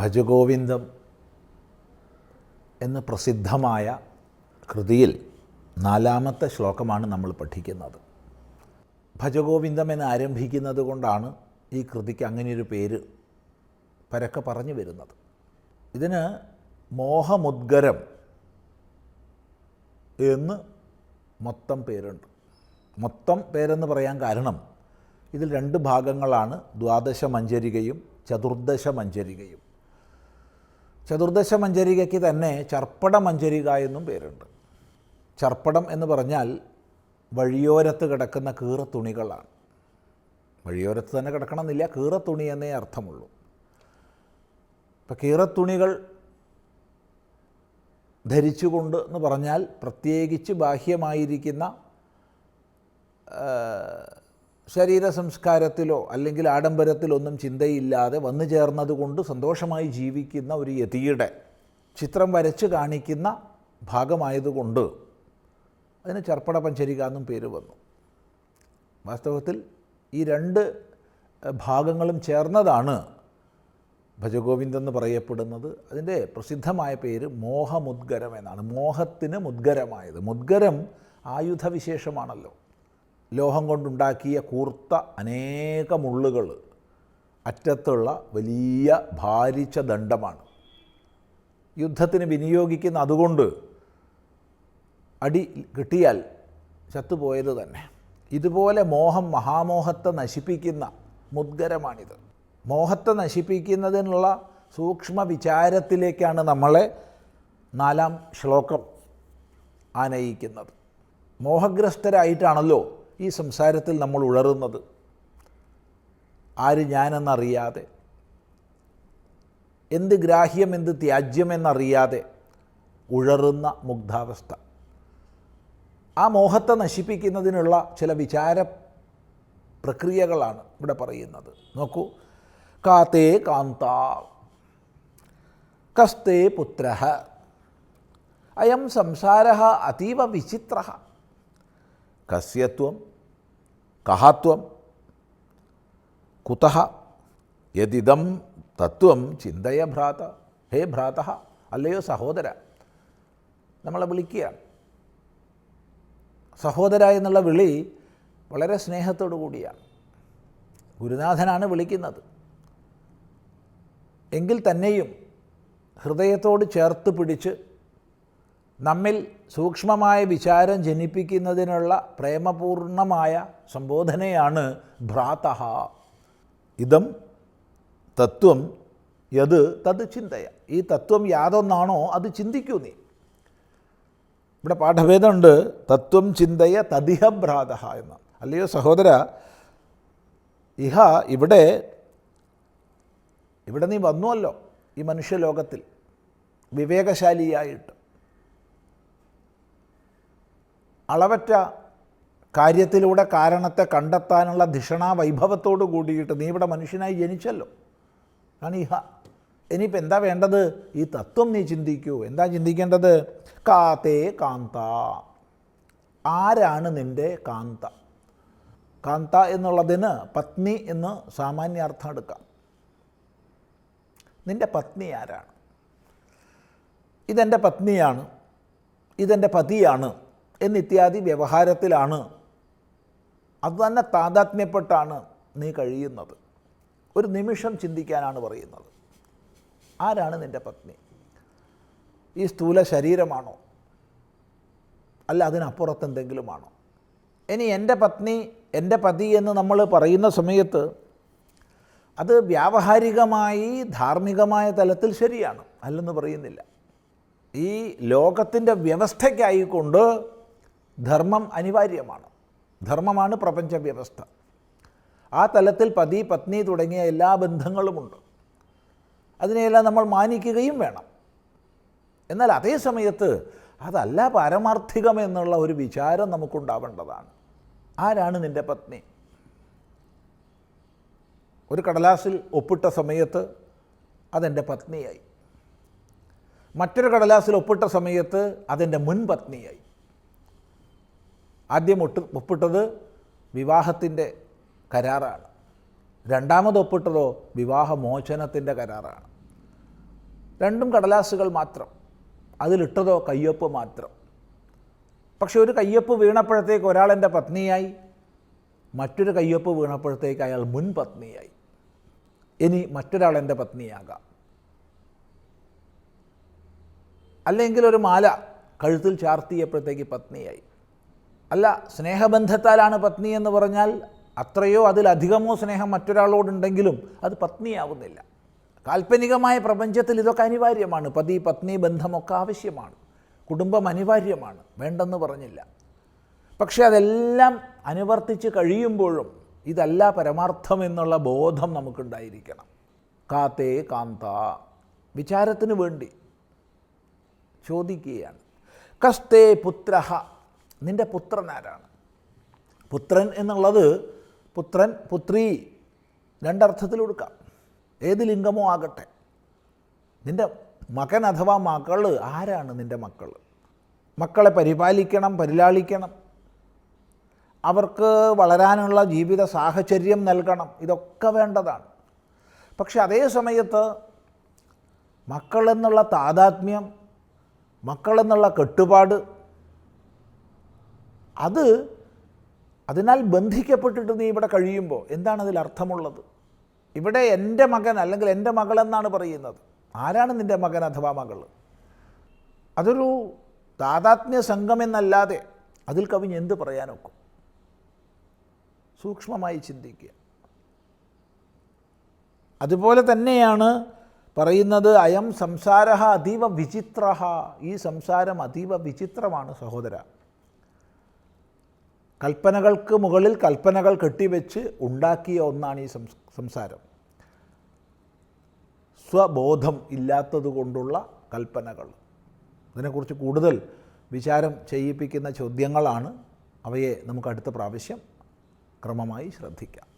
ഭജഗോവിന്ദം എന്ന പ്രസിദ്ധമായ കൃതിയിൽ നാലാമത്തെ ശ്ലോകമാണ് നമ്മൾ പഠിക്കുന്നത്. ഭജഗോവിന്ദം എന്ന് ആരംഭിക്കുന്നത് കൊണ്ടാണ് ഈ കൃതിക്ക് അങ്ങനെയൊരു പേര് പരക്കെ പറഞ്ഞു വരുന്നത്. ഇതിന് മോഹമുദ്ഗരം എന്ന് മൊത്തം പേരുണ്ട്. മൊത്തം പേരെന്ന് പറയാൻ കാരണം ഇതിൽ രണ്ട് ഭാഗങ്ങളാണ്. ദ്വാദശ മഞ്ജരികയും ചതുർദശ മഞ്ജരികയും ചതുർദശ മഞ്ചരികയ്ക്ക് തന്നെ ചർപ്പട മഞ്ചരിക എന്നും പേരുണ്ട്. ചർപ്പടം എന്ന് പറഞ്ഞാൽ വഴിയോരത്ത് കിടക്കുന്ന കീറത്തുണികളാണ്. വഴിയോരത്ത് തന്നെ കിടക്കണമെന്നില്ല കീറത്തുണി എന്നേ അർത്ഥമുള്ളൂ. ഇപ്പം കീറത്തുണികൾ ധരിച്ചുകൊണ്ട് എന്ന് പറഞ്ഞാൽ പ്രത്യേകിച്ച് ബാഹ്യമായിരിക്കുന്ന ശരീര സംസ്കാരത്തിലോ അല്ലെങ്കിൽ ആഡംബരത്തിലോ ഒന്നും ചിന്തയില്ലാതെ വന്നു ചേർന്നതുകൊണ്ട് സന്തോഷമായി ജീവിക്കുന്ന ഒരു യതിയുടെ ചിത്രം വരച്ച് കാണിക്കുന്ന ഭാഗമായതുകൊണ്ട് അതിന് ചർപ്പട പഞ്ചരിക എന്നും പേര് വന്നു. വാസ്തവത്തിൽ ഈ രണ്ട് ഭാഗങ്ങളും ചേർന്നതാണ് ഭജഗോവിന്ദ് എന്ന് പറയപ്പെടുന്നത്. അതിന്റെ പ്രസിദ്ധമായ പേര് മോഹമുദ്ഗരം എന്നാണ്. മോഹത്തിന് മുദ്ഗരമായത്. മുദ്ഗരം ആയുധവിശേഷമാണല്ലോ. ലോഹം കൊണ്ടുണ്ടാക്കിയ കൂർത്ത അനേക മുള്ളുകൾ അറ്റത്തുള്ള വലിയ ഭാരിച്ച ദണ്ഡമാണ്. യുദ്ധത്തിന് വിനിയോഗിക്കുന്ന അതുകൊണ്ട് അടി കിട്ടിയാൽ ചത്തുപോയത് തന്നെ. ഇതുപോലെ മോഹം മഹാമോഹത്തെ നശിപ്പിക്കുന്ന മുദ്ഗരമാണിത്. മോഹത്തെ നശിപ്പിക്കുന്നതിനുള്ള സൂക്ഷ്മ വിചാരത്തിലേക്കാണ് നമ്മളെ നാലാം ശ്ലോകം ആനയിക്കുന്നത്. മോഹഗ്രസ്തരായിട്ടാണല്ലോ ഈ സംസാരത്തിൽ നമ്മൾ ഉഴറുന്നത് ആര് ഞാനെന്നറിയാതെ എന്ത് ഗ്രാഹ്യം എന്ത് ത്യാജ്യമെന്നറിയാതെ ഉഴറുന്ന മുഗ്ധാവസ്ഥ. ആ മോഹത്തെ നശിപ്പിക്കുന്നതിനുള്ള ചില വിചാര പ്രക്രിയകളാണ് ഇവിടെ പറയുന്നത്. നോക്കൂ. കാത്തേ കാന്ത കസ്തേ പുത്ര അയം സംസാര അതീവ വിചിത്ര. കസ്യത്വം കഹത്വം. കുതഹ യതിദം തത്വം ചിന്തയ ഭ്രാത ഹേ ഭ്രാത അല്ലയോ സഹോദര. നമ്മളെ വിളിക്കുക. സഹോദര എന്നുള്ള വിളി വളരെ സ്നേഹത്തോടു കൂടിയാണ് ഗുരുനാഥനാണ് വിളിക്കുന്നത്. എങ്കിൽ തന്നെയും ഹൃദയത്തോട് ചേർത്ത് പിടിച്ച് നമ്മിൽ സൂക്ഷ്മമായ വിചാരം ജനിപ്പിക്കുന്നതിനുള്ള പ്രേമപൂർണമായ സംബോധനയാണ് ഭ്രാതഃ ഇതം തത്വം യത് തത് ചിന്തയ. ഈ തത്വം യാതൊന്നാണോ അത് ചിന്തിക്കൂ നീ. ഇവിടെ പാഠഭേദമുണ്ട് തത്വം ചിന്തയ തതിഹ ഭ്രാത എന്ന്. അല്ലയോ സഹോദര ഇഹ ഇവിടെ ഇവിടെ നീ വന്നുവല്ലോ ഈ മനുഷ്യലോകത്തിൽ. വിവേകശാലിയായിട്ട്. അളവറ്റ കാര്യത്തിലൂടെ കാരണത്തെ കണ്ടെത്താനുള്ള ധിഷണാ വൈഭവത്തോട് കൂടിയിട്ട് നീ ഇവിടെ മനുഷ്യനായി ജനിച്ചല്ലോ. ആണ് ഇഹ ഇനിയിപ്പോൾ എന്താ വേണ്ടത്? ഈ തത്വം നീ ചിന്തിക്കൂ. എന്താ ചിന്തിക്കേണ്ടത്? കാത്തേ കാന്ത. ആരാണ് നിന്റെ കാന്ത? കാന്ത എന്നുള്ളതിന് പത്നി എന്ന് സാമാന്യാർത്ഥം എടുക്കാം. നിന്റെ പത്നി ആരാണ്? ഇതെന്റെ പത്നിയാണ്. ഇതെന്റെ പതിയാണ്. എന്നിത്യാദി വ്യവഹാരത്തിലാണ്. അത് തന്നെ താതാത്മ്യപ്പെട്ടാണ് നീ കഴിയുന്നത്. ഒരു നിമിഷം ചിന്തിക്കാനാണ് പറയുന്നത്. ആരാണ് നിന്റെ പത്നി? ഈ സ്ഥൂല ശരീരമാണോ? അല്ല അതിനപ്പുറത്ത് എന്തെങ്കിലുമാണോ? ഇനി എന്റെ പത്നി എന്റെ പതി എന്ന് നമ്മൾ പറയുന്ന സമയത്ത് അത് വ്യാവഹാരികമായി ധാർമ്മികമായ തലത്തിൽ ശരിയാണ്. അല്ലെന്ന് പറയുന്നില്ല. ഈ ലോകത്തിന്റെ വ്യവസ്ഥയ്ക്കായിക്കൊണ്ട് ധർമ്മം അനിവാര്യമാണ്. ധർമ്മമാണ് പ്രപഞ്ച വ്യവസ്ഥ ആ തലത്തിൽ പതി പത്നി തുടങ്ങിയ എല്ലാ ബന്ധങ്ങളുമുണ്ട്. അതിനെയെല്ലാം നമ്മൾ മാനിക്കുകയും വേണം. എന്നാൽ അതേ സമയത്ത് അതല്ല പാരമാർത്ഥികം എന്നുള്ള ഒരു വിചാരം നമുക്കുണ്ടാവേണ്ടതാണ്. ആരാണ് നിന്റെ പത്നി? ഒരു കടലാസിൽ ഒപ്പിട്ട സമയത്ത് അതെന്റെ പത്നിയായി. മറ്റൊരു കടലാസിൽ ഒപ്പിട്ട സമയത്ത് അതെന്റെ മുൻ പത്നിയായി ആദ്യം ഒട്ട് ഒപ്പിട്ടത് വിവാഹത്തിന്റെ കരാറാണ്. രണ്ടാമത് ഒപ്പിട്ടതോ വിവാഹമോചനത്തിന്റെ കരാറാണ്. രണ്ടും കടലാസുകൾ മാത്രം. അതിലിട്ടതോ കയ്യൊപ്പ് മാത്രം. പക്ഷെ ഒരു കയ്യൊപ്പ് വീണപ്പോഴത്തേക്ക് ഒരാൾ എന്റെ പത്നിയായി മറ്റൊരു കയ്യൊപ്പ് വീണപ്പോഴത്തേക്ക് അയാൾ മുൻ പത്നിയായി. ഇനി മറ്റൊരാൾ എന്റെ പത്നിയാകാം. അല്ലെങ്കിൽ ഒരു മാല കഴുത്തിൽ ചാർത്തിയപ്പോഴത്തേക്ക് പത്നിയായി. അല്ല സ്നേഹബന്ധത്താലാണ് പത്നി എന്ന് പറഞ്ഞാൽ അത്രയോ അതിലധികമോ സ്നേഹം മറ്റൊരാളോടുണ്ടെങ്കിലും അത് പത്നിയാവുന്നില്ല. കാൽപ്പനികമായ പ്രപഞ്ചത്തിൽ ഇതൊക്കെ അനിവാര്യമാണ്. പതി പത്നി ബന്ധമൊക്കെ ആവശ്യമാണ്. കുടുംബം അനിവാര്യമാണ്. വേണ്ടെന്ന് പറഞ്ഞില്ല. പക്ഷേ അതെല്ലാം അനുവർത്തിച്ച് കഴിയുമ്പോഴും ഇതല്ല പരമാർത്ഥം എന്നുള്ള ബോധം നമുക്കുണ്ടായിരിക്കണം. കാത്തേ കാന്ത. വിചാരത്തിന് വേണ്ടി ചോദിക്കുകയാണ്. കസ്തേ പുത്ര നിന്റെ പുത്രൻ ആരാണ്? പുത്രൻ എന്നുള്ളത് പുത്രൻ പുത്രി രണ്ടർത്ഥത്തിൽ കൊടുക്കാം. ഏത് ലിംഗമോ ആകട്ടെ. നിന്റെ മകൻ അഥവാ മകൾ ആരാണ് നിന്റെ മക്കൾ മക്കളെ പരിപാലിക്കണം പരിലാളിക്കണം. അവർക്ക് വളരാനുള്ള ജീവിത സാഹചര്യം നൽകണം. ഇതൊക്കെ വേണ്ടതാണ്. പക്ഷെ അതേ സമയത്ത് മക്കളെന്നുള്ള താതാത്മ്യം മക്കളെന്നുള്ള കെട്ടുപാട് അത് അതിനാൽ ബന്ധിക്കപ്പെട്ടിട്ട് നീ ഇവിടെ കഴിയുമ്പോൾ എന്താണ് അതിൽ അർത്ഥമുള്ളത്? ഇവിടെ എന്റെ മകൻ അല്ലെങ്കിൽ എന്റെ മകളെന്നാണ് പറയുന്നത്. ആരാണ് നിന്റെ മകൻ അഥവാ മകൾ അതൊരു താതാത്മ്യ സംഘമെന്നല്ലാതെ അതിൽ കവിഞ്ഞ് എന്ത് പറയാനൊക്കും? സൂക്ഷ്മമായി ചിന്തിക്കുക. അതുപോലെ തന്നെയാണ് പറയുന്നത് അയം സംസാര അതീവ വിചിത്ര ഈ സംസാരം അതീവ വിചിത്രമാണ് സഹോദര. കൽപ്പനകൾക്ക് മുകളിൽ കൽപ്പനകൾ കെട്ടിവെച്ച് ഉണ്ടാക്കിയ ഒന്നാണ് ഈ സംസാരം. സ്വബോധം ഇല്ലാത്തതുകൊണ്ടുള്ള കൽപ്പനകൾ. അതിനെക്കുറിച്ച് കൂടുതൽ വിചാരം ചെയ്യിപ്പിക്കുന്ന ചോദ്യങ്ങളാണ് അവയെ നമുക്ക് അടുത്ത പ്രാവശ്യം ക്രമമായി ശ്രദ്ധിക്കാം.